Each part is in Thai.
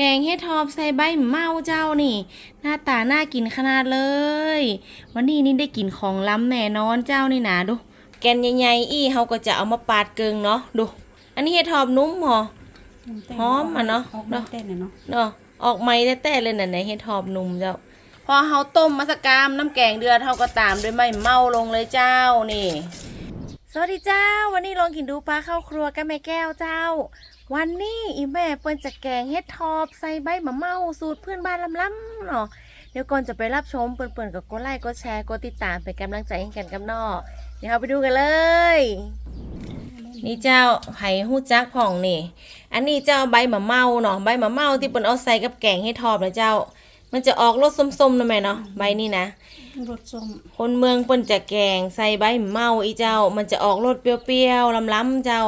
แกงเฮ็ดทอบใส่ใบเมาเจ้านี่ หน้าตาน่ากินขนาดเลย วันนี้นี่ได้กินของล้ำแน่นอนเจ้านี่นะดู แกนใหญ่ๆ อี้เฮาก็จะเอามาปาดเกิงเนาะดู อันนี้เฮ็ดทอบนุ่มหรอหอมอะเนาะออกมาเต้นอะเนาะเนาะออกไม้แต่ๆเลยน่ะไหนเฮ็ดทอบนุ่มเจ้า พอเฮาต้มมัสกามน้ำแกงเดือดเฮาก็ตามด้วยไม่เมาลงเลยเจ้านี่ สวัสดีเจ้า วันนี้ลองกินดูปลาเข้าครัวกับแม่แก้วเจ้า วันนี้อีแม่เปิ้นจะแกงเฮ็ดทอบใส่ใบมะเมาสูตรเพื่อนบ้านล้ำๆเนาะเดี๋ยวก่อนจะไปรับชมเปิ้นๆกับกดไลค์กดแชร์กดติดตามเป็นกำลังใจให้กันกับนอเดี๋ยวเราไปดูกันเลย นี่เจ้าไผ่หู้จักผ่องนี่ อันนี้เจ้าใบมะเมาเนาะใบมะเมาที่เปิ้นเอาใส่กับแกงเฮ็ดทอบนะเจ้า มันจะออกรสส้มๆนะแม่เนาะใบนี้นะรสส้มคนเมืองเปิ้นจะแกงใส่ใบเมาอีเจ้า มันจะออกรสเปรี้ยวๆล้ำๆเจ้า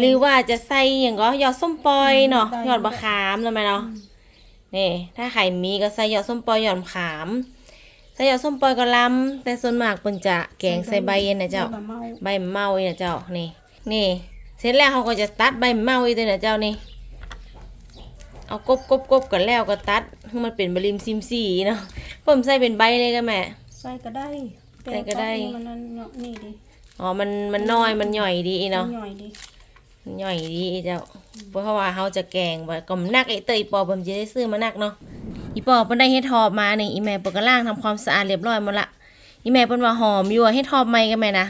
หรือว่าจะใส่อย่างก็ยอดส้มปอยเนาะยอดมะขามนะแม่เนาะนี่ถ้าใครมีก็ใส่ยอดส้มปอยยอดมะขามใส่ยอดส้มปอยก็ล้ำแต่ส่วนมากเปิ้นจะแกงใส่ใบเย็นนะเจ้า ใบมะเมาใบเมาอีนะเจ้านี่นี่เสร็จแล้วเขาก็จะตัดใบเมาอีตัวนะเจ้านี่ เอากบกบกบกันแล้วก็ตัดให้มันเป็นบริมซิมซีเนาะผมใส่เป็นใบเลยก็แม่ ใส่ก็ได้ใส่ก็ได้ แต่มันนั่นเนาะนี่ดิอ๋อ มันมันน้อยมันหย่อยดีอีเนาะหน่อยดิมันหย่อยดีอีเจ้าเพราะว่าเขาจะแกงไว้ก็มันนักไอ้เตยปอผมจะได้ซื้อมานักเนาะอีปอเพิ่นได้เฮ็ดทอบมานี่อีแม่เปิดกระล่างทำความสะอาดเรียบร้อยหมดละอีแม่เพิ่นว่าหอมอยู่อะเฮ็ดทอบใหม่กันแม่นะ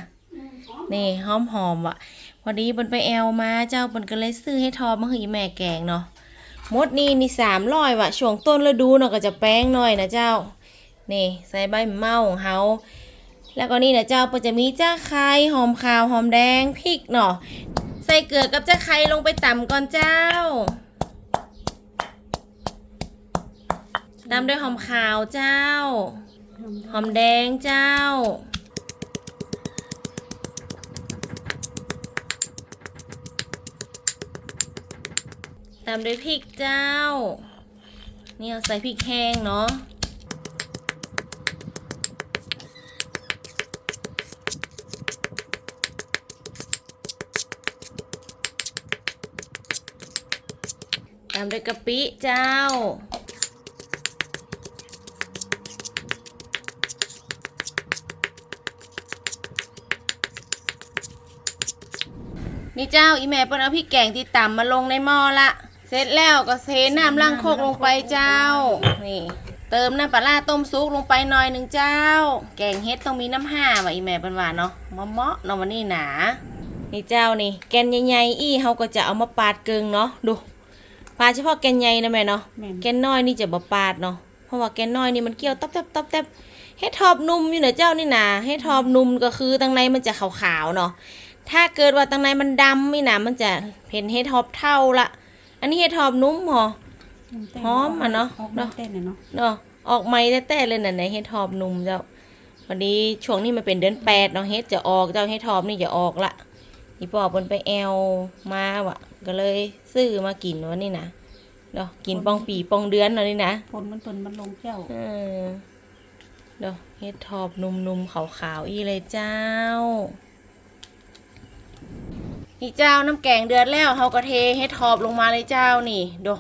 นี่หอมหอมๆว่ะพอดีเพิ่นไปแอลมาเจ้าเพิ่นก็เลยซื้อให้ทอบมาให้อีแม่แกงเนาะห มดนี่นี่สามร้อยว่ะช่วงต้นฤดูเนาะก็จะแป้งหน่อยนะเจ้า นี่ใส่ใบเมาของเฮาแล้วก็นี่นะเจ้าเพิ่นจะมีจ้าไข่หอมขาวหอมแดงพริกเนาะใส่เกลือกับจ้าไข่ลงไปต่ำก่อนเจ้าตามด้วยหอมขาวเจ้า หอมแดงเจ้า ตามด้วยพริกเจ้า เนี่เอาใส่พริกแห้งเนาะตามด้วยกะปิเจ้า นี่เจ้าอีแม่เปิ้นเอาพริกแกงที่ต่ำมาลงในหม้อละ ร็จแล้วก็เทน้ำล้างโคกลงไปเจ้า นี่ เติมน้ำปลาร้าต้มซุกลงไปหน่อยหนึ่งเจ้า แกงเฮ็ดต้องมีน้ำห้าว่ะอีแม่เปิ้นว่าเนาะมะเมาะเนาะวันนี้หนา นี่เจ้านี่ แกนใหญ่ๆอี้เฮาก็จะเอามาปาดเกิงเนาะดูปาดเฉพาะแกนใหญ่นะแม่เนาะแม่นแกนน้อยนี่จะบ่ปาดเนาะ เพราะว่าแกนน้อยนี่มันเกี่ยวตับตับตับตับเฮ็ดทอบนุ่มอยู่เนอะเจ้านี่นะเฮ็ดทอบนุ่มก็คือตั้งในมันจะขาวๆเนาะ ถ้าเกิดว่าตั้งในมันดำนี่นะมันจะเห็นเฮ็ดทอบเท่าละ อันนี้เฮ็ดทอบนุ่มหรอ หอมอะเนาะออกมาเต้นอะเนาะเนาะออกไม้แต่ๆเลยน่ะในเฮ็ดทอบนุ่มเจ้าวันนี้ช่วงนี้มันเป็นเดือนแปดเนาะเฮ็ดจะออกเจ้าเฮ็ดทอบนี่จะออกละอีปอบมันไปแอลมาว่ะก็เลยซื้อมากินวันนี้นะเนาะกินปองปีปองเดือนเนาะนี่นะผลมันตนมันลงแก้วเออเดี๋ยวเฮ็ดทอบนุ่มๆขาวๆอีเลยเจ้า นี่เจ้าน้ำแกงเดือดแล้วเฮาก็เทเฮ็ดทอบลงมาเลยเจ้านี่ดู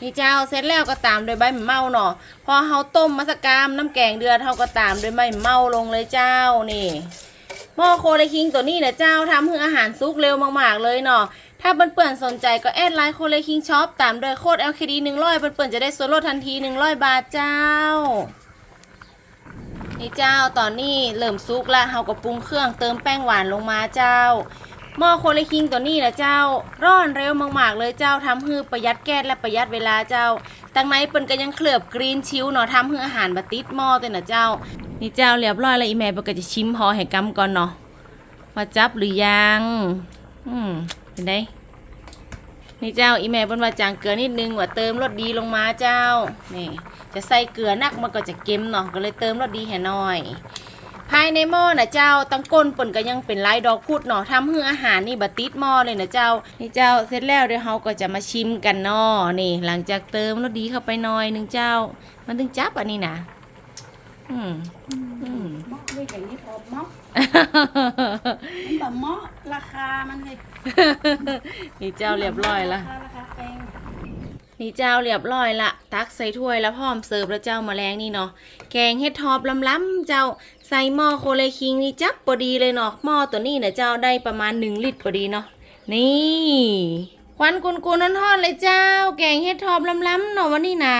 นี่เจ้าเสร็จแล้วก็ตามโดวยใบมเมาเนาะพอเฮาต้มมัสกามน้ำแกงเดือดเฮาก็ตามโดวยใบมเมาลงเลยเจ้านี่หม้อโคเลคิงตัวนี้นี่ยเจ้าทำให้ออาหารสุกเร็วมากๆเลยเนาะถ้าเปิ้นๆสนใจก็แอดไลน์โคเลคิงช็อปตามโดยโค้ด LKD 100เปิ้นๆจะได้ส่วนลดทันที 100 บาทเจ้า นี่เจ้าตอนนี้เริ่มซุกละเฮาก็ปรุงเครื่องเติมแป้งหวานลงมาเจ้า หม้อโคเลคิงตัวนี้นะเจ้า ร้อนเร็วมากๆเลยเจ้าทำให้ประหยัดแก๊สและประหยัดเวลาเจ้าตั้งในเปิ้นก็ยังเคลือบกรีนชิวเนาะทำให้อาหารบะติดหม้อตัวนะเจ้า นี่เจ้าเรียบร้อยแล้วอีแม่เปิ้นก็จะชิมพอให้กำก่อนเนาะว่าจับหรือยังอืมเป็นไงนี่เจ้าอีแม่เปิ้นว่าจางเกลือนิดนึงว่าเติมรสดีลงมาเจ้านี่จะใส่เกลือนักมันก็จะเค็มเนาะก็เลยเติมรสดีให้หน่อย ภายในหม้อนะเจ้าตังก้นเปิ่นก็ยังเป็นลายดอกพุดเนาะทำให้อาหารนี่บะติดหม้อเลยนะเจ้านี่เจ้าเสร็จแล้วเดี๋ยวเราก็จะมาชิมกันเนาะนี่ หลังจากเติมรสดีเข้าไปหน่อยหนึงเจ้า มันถึงจับอันนี้นะอืมอืมเหมาะด้วยอย่างนี้ทอบเหมาะมันแบบเหมาะราคามันเลยนี่เจ้าเรียบร้อยละราคาราคาแพงนี่เจ้าเรียบร้อยละ ตักใส่ถ้วยแล้วพร้อมเสิร์ฟแล้วเจ้ามาแรงนี่เนาะแกงเห็ดทอบล้ำๆเจ้า ใส่หม้อโคเลคิงนี่จับพอดีเลยเนาะหม้อตัวนี้เนี่ยเจ้าได้ประมาณ1ลิตรพอดีเนาะนี่ควันกุนๆนทอดเลยเจ้า แกงเห็ดทอบล้ำๆเนาะวันนี้นะ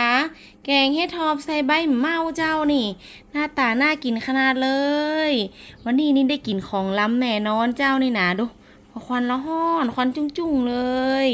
แกงเห็ดทอบใส่ใบเมาเจ้านี่ หน้าตาน่ากินขนาดเลย วันนี้นี่ได้กินของล้ำแน่นอนเจ้านี่นะดูควันละห้อนควันจุ้งๆเลย